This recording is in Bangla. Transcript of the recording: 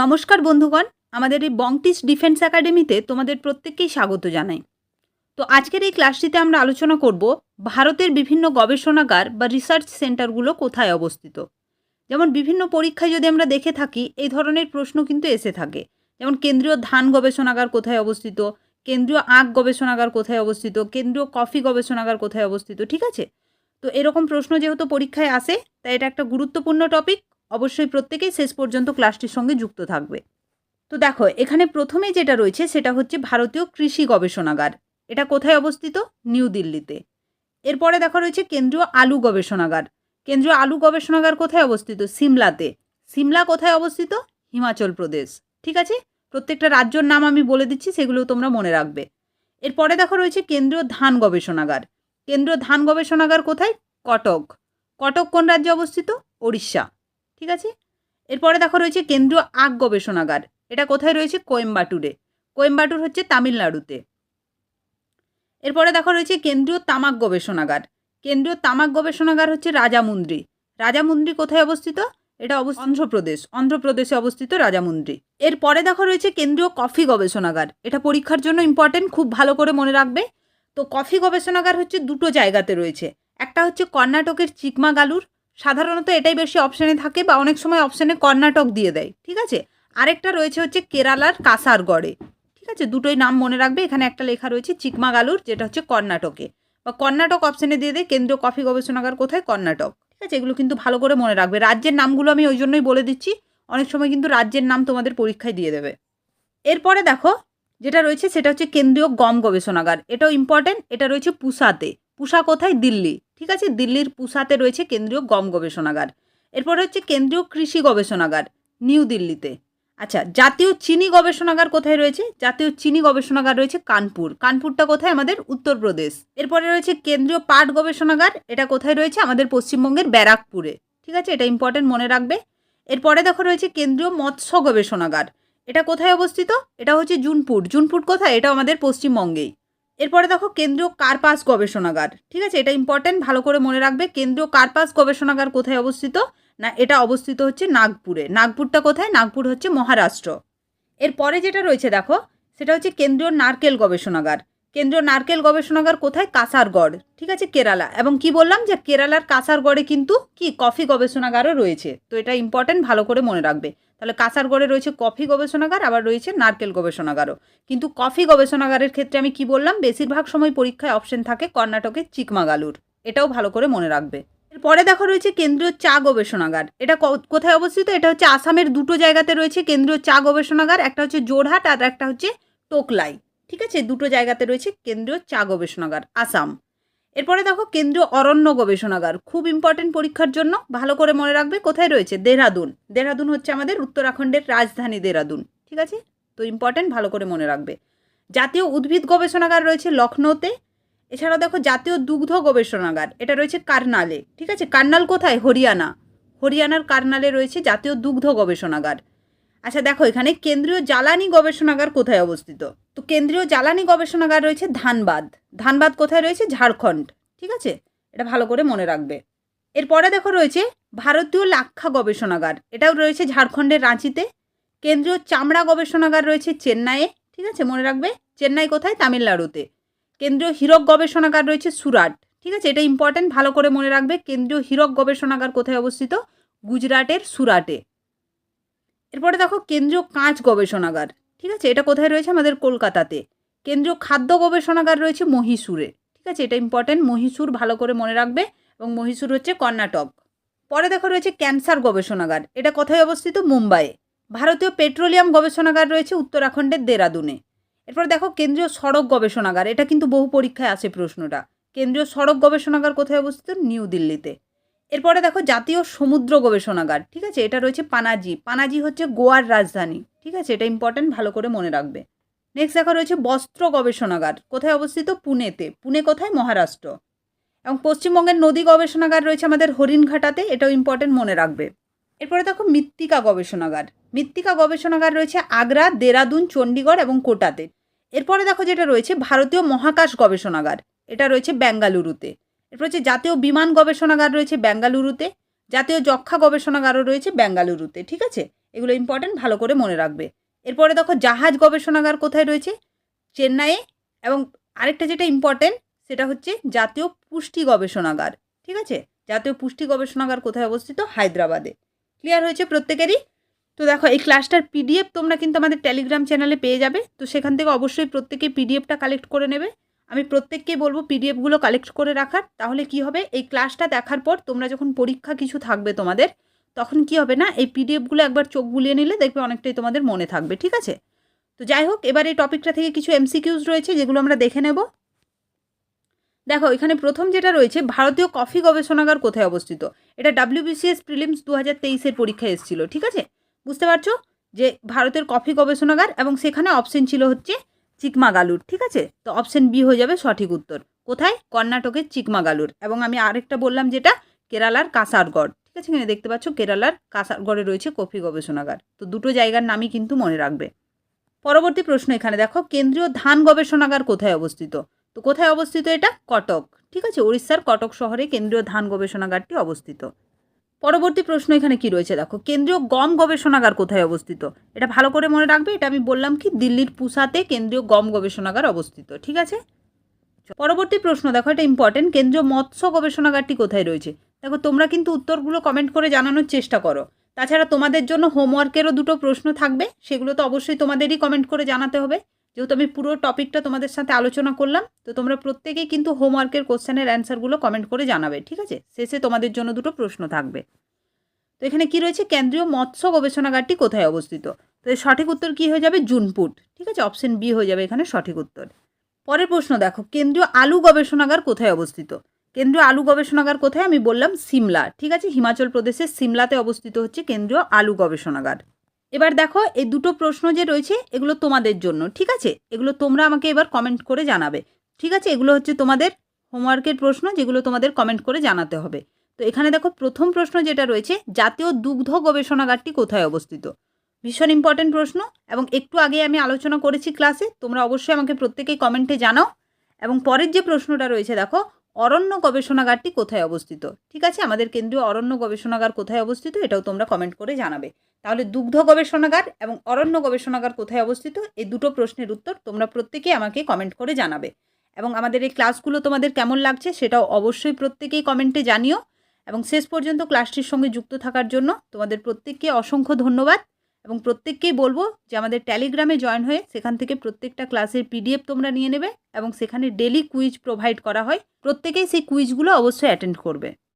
নমস্কার বন্ধুগণ, আমাদের এই বংটিস ডিফেন্স একাডেমিতে তোমাদের প্রত্যেককেই স্বাগত জানাই। তো আজকের এই ক্লাসটিতে আমরা আলোচনা করব ভারতের বিভিন্ন গবেষণাগার বা রিসার্চ সেন্টারগুলো কোথায় অবস্থিত। যেমন বিভিন্ন পরীক্ষায় যদি আমরা দেখে থাকি, এই ধরনের প্রশ্ন কিন্তু এসে থাকে। যেমন কেন্দ্রীয় ধান গবেষণাগার কোথায় অবস্থিত, কেন্দ্রীয় আখ গবেষণাগার কোথায় অবস্থিত, কেন্দ্রীয় কফি গবেষণাগার কোথায় অবস্থিত, ঠিক আছে? তো এরকম প্রশ্ন যেহেতু পরীক্ষায় আসে, তাই এটা একটা গুরুত্বপূর্ণ টপিক অবশ্যই প্রত্যেকেই শেষ পর্যন্ত ক্লাসটির সঙ্গে যুক্ত থাকবে। তো দেখো, এখানে প্রথমেই যেটা রয়েছে সেটা হচ্ছে ভারতীয় কৃষি গবেষণাগার। এটা কোথায় অবস্থিত? নিউ দিল্লিতে। এরপরে দেখা রয়েছে কেন্দ্রীয় আলু গবেষণাগার। কেন্দ্রীয় আলু গবেষণাগার কোথায় অবস্থিত? সিমলাতে। সিমলা কোথায় অবস্থিত? হিমাচল প্রদেশ। ঠিক আছে? প্রত্যেকটা রাজ্যর নাম আমি বলে দিচ্ছি, সেগুলো তোমরা মনে রাখবে। এরপরে দেখো রয়েছে কেন্দ্রীয় ধান গবেষণাগার। কেন্দ্রীয় ধান গবেষণাগার কোথায়? কটক। কটক কোন রাজ্যে অবস্থিত? ওড়িশা। ঠিক আছে? এরপরে দেখো রয়েছে কেন্দ্রীয় আগ গবেষণাগার। এটা কোথায় রয়েছে? কোয়েম্বাটুরে। কোয়েম্বাটুর হচ্ছে তামিলনাড়ুতে। এরপরে দেখো রয়েছে কেন্দ্রীয় তামাক গবেষণাগার। কেন্দ্রীয় তামাক গবেষণাগার হচ্ছে রাজামুন্দ্রি। রাজামুন্দ্রি কোথায় অবস্থিত? এটা অবস্থিত অন্ধ্রপ্রদেশ। অন্ধ্রপ্রদেশে অবস্থিত রাজামুন্দ্রি। এরপরে দেখো রয়েছে কেন্দ্রীয় কফি গবেষণাগার। এটা পরীক্ষার জন্য ইম্পর্টেন্ট খুব ভালো করে মনে রাখবে। তো কফি গবেষণাগার হচ্ছে দুটো জায়গাতে রয়েছে। একটা হচ্ছে কর্ণাটকের চিকমাগালুর সাধারণত এটাই বেশি অপশানে থাকে বা অনেক সময় অপশানে কর্ণাটক দিয়ে দেয়, ঠিক আছে? আরেকটা রয়েছে হচ্ছে কেরালার কাসারগড়ে, ঠিক আছে? দুটোই নাম মনে রাখবে, এখানে একটা লেখা রয়েছে চিকমাগালুর, যেটা হচ্ছে কর্ণাটকে। বা কর্ণাটক অপশানে দিয়ে দেয়, কেন্দ্রীয় কফি গবেষণাগার কোথায়? কর্ণাটক, ঠিক আছে? এগুলো কিন্তু ভালো করে মনে রাখবে। রাজ্যের নামগুলো আমি ওই জন্যই বলে দিচ্ছি, অনেক সময় কিন্তু রাজ্যের নাম তোমাদের পরীক্ষায় দিয়ে দেবে। এরপরে দেখো, যেটা রয়েছে সেটা হচ্ছে কেন্দ্রীয় গম গবেষণাগার, এটাও ইম্পর্টেন্ট এটা রয়েছে পুসাতে পুসা কোথায়? দিল্লি। ঠিক আছে? দিল্লির পুসাতে রয়েছে কেন্দ্রীয় গম গবেষণাগার। এরপরে হচ্ছে কেন্দ্রীয় কৃষি গবেষণাগার, নিউ দিল্লিতে। আচ্ছা জাতীয় চিনি গবেষণাগার কোথায় রয়েছে? জাতীয় চিনি গবেষণাগার রয়েছে কানপুর। কানপুরটা কোথায়? আমাদের উত্তরপ্রদেশ। এরপরে রয়েছে কেন্দ্রীয় পাট গবেষণাগার। এটা কোথায় রয়েছে? আমাদের পশ্চিমবঙ্গের ব্যারাকপুরে। ঠিক আছে? এটা ইম্পর্টেন্ট মনে রাখবে। এরপরে দেখো রয়েছে কেন্দ্রীয় মৎস্য গবেষণাগার। এটা কোথায় অবস্থিত? এটা হচ্ছে জুনপুর। জুনপুর কোথায়? এটা আমাদের পশ্চিমবঙ্গেই। এরপরে দেখো কেন্দ্রীয় কার্পাস গবেষণাগার, ঠিক আছে? এটা ইম্পর্টেন্ট ভালো করে মনে রাখবে। কেন্দ্রীয় কার্পাস গবেষণাগার কোথায় অবস্থিত? না, এটা অবস্থিত হচ্ছে নাগপুরে। নাগপুরটা কোথায়? নাগপুর হচ্ছে মহারাষ্ট্র। এরপরে যেটা রয়েছে দেখো, সেটা হচ্ছে কেন্দ্রীয় নারকেল গবেষণাগার। কেন্দ্রীয় নারকেল গবেষণাগার কোথায়? কাসারগড় ঠিক আছে, কেরালা। এবং কি বললাম যে কেরালার কাসারগড়ে কিন্তু কি? কফি গবেষণাগারও রয়েছে। তো এটা ইম্পর্টেন্ট ভালো করে মনে রাখবে। তাহলে কাসারগড়ে রয়েছে কফি গবেষণাগার, আবার রয়েছে নারকেল গবেষণাগারও। কিন্তু কফি গবেষণাগারের ক্ষেত্রে আমি কি বললাম? বেশিরভাগ সময় পরীক্ষায় অপশন থাকে কর্ণাটকের চিকমাগালুর। এটাও ভালো করে মনে রাখবে। এরপরে দেখো রয়েছে কেন্দ্রীয় চা গবেষণাগার। এটা কোথায় অবস্থিত? এটা হচ্ছে আসামের দুটো জায়গাতে রয়েছে কেন্দ্রীয় চা গবেষণাগার। একটা হচ্ছে জোরহাট আর একটা হচ্ছে টোকলাই। ঠিক আছে? দুটো জায়গাতে রয়েছে কেন্দ্রীয় চা গবেষণাগার, আসাম। এরপরে দেখো কেন্দ্রীয় অরণ্য গবেষণাগার, খুব ইম্পর্টেন্ট পরীক্ষার জন্য। ভালো করে মনে রাখবে কোথায় রয়েছে? দেহরাদুন দেহরাদুন হচ্ছে আমাদের উত্তরাখণ্ডের রাজধানী দেহরাদুন ঠিক আছে? তো ইম্পর্টেন্ট ভালো করে মনে রাখবে। জাতীয় উদ্ভিদ গবেষণাগার রয়েছে লখনৌতে। এছাড়াও দেখো জাতীয় দুগ্ধ গবেষণাগার, এটা রয়েছে কার্নালে, ঠিক আছে? কার্নাল কোথায়? হরিয়ানা। হরিয়ানার কার্নালে রয়েছে জাতীয় দুগ্ধ গবেষণাগার। আচ্ছা দেখো, এখানে কেন্দ্রীয় জ্বালানি গবেষণাগার কোথায় অবস্থিত? তো কেন্দ্রীয় জ্বালানি গবেষণাগার রয়েছে ধানবাদ। ধানবাদ কোথায় রয়েছে? ঝাড়খণ্ড। ঠিক আছে? এটা ভালো করে মনে রাখবে। এরপরে দেখো রয়েছে ভারতীয় লাক্ষা গবেষণাগার। এটাও রয়েছে ঝাড়খণ্ডের রাঁচিতে। কেন্দ্রীয় চামড়া গবেষণাগার রয়েছে চেন্নাইয়ে। ঠিক আছে? মনে রাখবে? চেন্নাই কোথায়? তামিলনাড়ুতে। কেন্দ্রীয় হীরক গবেষণাগার রয়েছে সুরাট। ঠিক আছে? এটা ইম্পর্টেন্ট ভালো করে মনে রাখবে। কেন্দ্রীয় হীরক গবেষণাগার কোথায় অবস্থিত? গুজরাটের সুরাটে। এরপরে দেখো কেন্দ্রীয় কাঁচ গবেষণাগার, ঠিক আছে? এটা কোথায় রয়েছে? আমাদের কলকাতাতে। কেন্দ্রীয় খাদ্য গবেষণাগার রয়েছে মহীশূরে, ঠিক আছে? এটা ইম্পর্টেন্ট মহীশূর ভালো করে মনে রাখবে এবং মহীশূর হচ্ছে কর্ণাটক। পরে দেখো রয়েছে ক্যান্সার গবেষণাগার, এটা কোথায় অবস্থিত? মুম্বাইয়ে। ভারতীয় পেট্রোলিয়াম গবেষণাগার রয়েছে উত্তরাখণ্ডের দেরাদুনে। এরপর দেখো কেন্দ্রীয় সড়ক গবেষণাগার, এটা কিন্তু বহু পরীক্ষায় আসে প্রশ্নটা। কেন্দ্রীয় সড়ক গবেষণাগার কোথায় অবস্থিত? নিউ দিল্লিতে। এরপরে দেখো জাতীয় সমুদ্র গবেষণাগার, ঠিক আছে? এটা রয়েছে পানাজি। পানাজি হচ্ছে গোয়ার রাজধানী, ঠিক আছে? এটা ইম্পর্টেন্ট ভালো করে মনে রাখবে। নেক্সট দেখো রয়েছে বস্ত্র গবেষণাগার, কোথায় অবস্থিত? পুনেতে। পুনে কোথায়? মহারাষ্ট্র। এবং পশ্চিমবঙ্গের নদী গবেষণাগার রয়েছে আমাদের হরিণঘাটাতে, এটাও ইম্পর্টেন্ট মনে রাখবে। এরপরে দেখো মৃত্তিকা গবেষণাগার। মৃত্তিকা গবেষণাগার রয়েছে আগ্রা, দেরাদুন চণ্ডীগড় এবং কোটাতে। এরপরে দেখো যেটা রয়েছে ভারতীয় মহাকাশ গবেষণাগার, এটা রয়েছে বেঙ্গালুরুতে। এরপর হচ্ছে জাতীয় বিমান গবেষণাগার রয়েছে বেঙ্গালুরুতে, জাতীয় যক্ষা গবেষণাগারও রয়েছে বেঙ্গালুরুতে, ঠিক আছে? এগুলো ইম্পর্টেন্ট ভালো করে মনে রাখবে। এরপরে দেখো জাহাজ গবেষণাগার কোথায় রয়েছে? চেন্নাইয়ে। এবং আরেকটা যেটা ইম্পর্টেন্ট সেটা হচ্ছে জাতীয় পুষ্টি গবেষণাগার, ঠিক আছে? জাতীয় পুষ্টি গবেষণাগার কোথায় অবস্থিত? হায়দ্রাবাদে। ক্লিয়ার হয়েছে প্রত্যেকেরই? তো দেখো, এই ক্লাসটার পিডিএফ তোমরা কিন্তু আমাদের টেলিগ্রাম চ্যানেলে পেয়ে যাবে। তো সেখান থেকে অবশ্যই প্রত্যেকে পিডিএফটা কালেক্ট করে নেবে। আমি প্রত্যেককেই বলব পিডিএফগুলো কালেক্ট করে রাখার, তাহলে কি হবে? এই ক্লাসটা দেখার পর তোমরা যখন পরীক্ষা কিছু থাকবে তোমাদের, তখন কি হবে না? এই পিডিএফগুলো একবার চোখ বুলিয়ে নিলে দেখবে অনেকটাই তোমাদের মনে থাকবে, ঠিক আছে? তো যাই হোক, এবার এই টপিকটা থেকে কিছু এমসিকিউজ রয়েছে, যেগুলো আমরা দেখে নেব। দেখো, এখানে প্রথম যেটা রয়েছে, ভারতীয় কফি গবেষণাগার কোথায় অবস্থিত? এটা ডাব্লিউবিসিএস প্রিলিমস দু হাজার তেইশের পরীক্ষায় এসেছিল, ঠিক আছে? বুঝতে পারছ? যে ভারতের কফি গবেষণাগার এবং সেখানে অপশন ছিল হচ্ছে চিকমাগালুর, ঠিক আছে? তো অপশন বি হয়ে যাবে সঠিক উত্তর। কোথায়? কর্ণাটকের চিকমাগালুর। এবং আমি আরেকটা বললাম যেটা, কেরালার কাসারগড়। ঠিক আছে? এখানে দেখতে পাচ্ছ কেরালার কাসারগড়ে রয়েছে কফি গবেষণাগার। তো দুটো জায়গার নামই কিন্তু মনে রাখবে। পরবর্তী প্রশ্ন এখানে দেখো, কেন্দ্রীয় ধান গবেষণাগার কোথায় অবস্থিত? তো কোথায় অবস্থিত এটা? কটক। ঠিক আছে? উড়িষ্যার কটক শহরে কেন্দ্রীয় ধান গবেষণাগারটি অবস্থিত। পরবর্তী প্রশ্ন এখানে কি রয়েছে? দেখো, কেন্দ্রীয় গম গবেষণাগার কোথায় অবস্থিত? এটা ভালো করে মনে রাখবে, এটা আমি বললাম কি, দিল্লির পুসাতে কেন্দ্রীয় গম গবেষণাগার অবস্থিত, ঠিক আছে? পরবর্তী প্রশ্ন, দেখো, এটা ইম্পর্টেন্ট কেন্দ্রীয় মৎস্য গবেষণাগারটি কোথায় রয়েছে? দেখো, তোমরা কিন্তু উত্তরগুলো কমেন্ট করে জানানোর চেষ্টা করো। তাছাড়া তোমাদের জন্য হোমওয়ার্কেরও দুটো প্রশ্ন থাকবে, সেগুলো তো অবশ্যই তোমাদেরই কমেন্ট করে জানাতে হবে। যেহেতু আমি পুরো টপিকটা তোমাদের সাথে আলোচনা করলাম, তো তোমরা প্রত্যেকেই কিন্তু হোমওয়ার্কের কোশ্চেনের অ্যান্সারগুলো কমেন্ট করে জানাবে, ঠিক আছে? শেষে তোমাদের জন্য দুটো প্রশ্ন থাকবে। তো এখানে কি রয়েছে? কেন্দ্রীয় মৎস্য গবেষণাগারটি কোথায় অবস্থিত? তো এর সঠিক উত্তর কি হয়ে যাবে? জুনপুট, ঠিক আছে? অপশন বি হয়ে যাবে এখানে সঠিক উত্তর। পরের প্রশ্ন দেখো, কেন্দ্রীয় আলু গবেষণাগার কোথায় অবস্থিত? কেন্দ্রীয় আলু গবেষণাগার কোথায়? আমি বললাম সিমলা, ঠিক আছে? হিমাচল প্রদেশের সিমলাতে অবস্থিত হচ্ছে কেন্দ্রীয় আলু গবেষণাগার। এবার দেখো, এই দুটো প্রশ্ন যে রয়েছে, এগুলো তোমাদের জন্য, ঠিক আছে? এগুলো তোমরা আমাকে এবার কমেন্ট করে জানাবে, ঠিক আছে? এগুলো হচ্ছে তোমাদের হোমওয়ার্কের প্রশ্ন, যেগুলো তোমাদের কমেন্ট করে জানাতে হবে। তো এখানে দেখো, প্রথম প্রশ্ন যেটা রয়েছে, জাতীয় দুগ্ধ গবেষণাগারটি কোথায় অবস্থিত? ভীষণ ইম্পর্টেন্ট প্রশ্ন, এবং একটু আগে আমি আলোচনা করেছি ক্লাসে তোমরা অবশ্যই আমাকে প্রত্যেকেই কমেন্টে জানাও। এবং পরের যে প্রশ্নটা রয়েছে, দেখো অরণ্য গবেষণাগারটি কোথায় অবস্থিত? ঠিক আছে? আমাদের কেন্দ্রীয় অরণ্য গবেষণাগার কোথায় অবস্থিত? এটাও তোমরা কমেন্ট করে জানাবে। তাহলে দুগ্ধ গবেষণাগার এবং অরণ্য গবেষণাগার কোথায় অবস্থিত? এই দুটো প্রশ্নের উত্তর তোমরা প্রত্যেকেই আমাকে কমেন্ট করে জানাবে। এবং আমাদের এই ক্লাসগুলো তোমাদের কেমন লাগছে সেটাও অবশ্যই প্রত্যেকেই কমেন্টে জানিও। এবং শেষ পর্যন্ত ক্লাসটির সঙ্গে যুক্ত থাকার জন্য তোমাদের প্রত্যেককে অসংখ্য ধন্যবাদ। এবং প্রত্যেককেই বলব যে আমাদের টেলিগ্রামে জয়েন হয়ে সেখান থেকে প্রত্যেকটা ক্লাসের পিডিএফ তোমরা নিয়ে নেবে এবং সেখানে ডেলি কুইজ প্রোভাইড করা হয়। প্রত্যেকেই সেই কুইজগুলো অবশ্যই অ্যাটেন্ড করবে।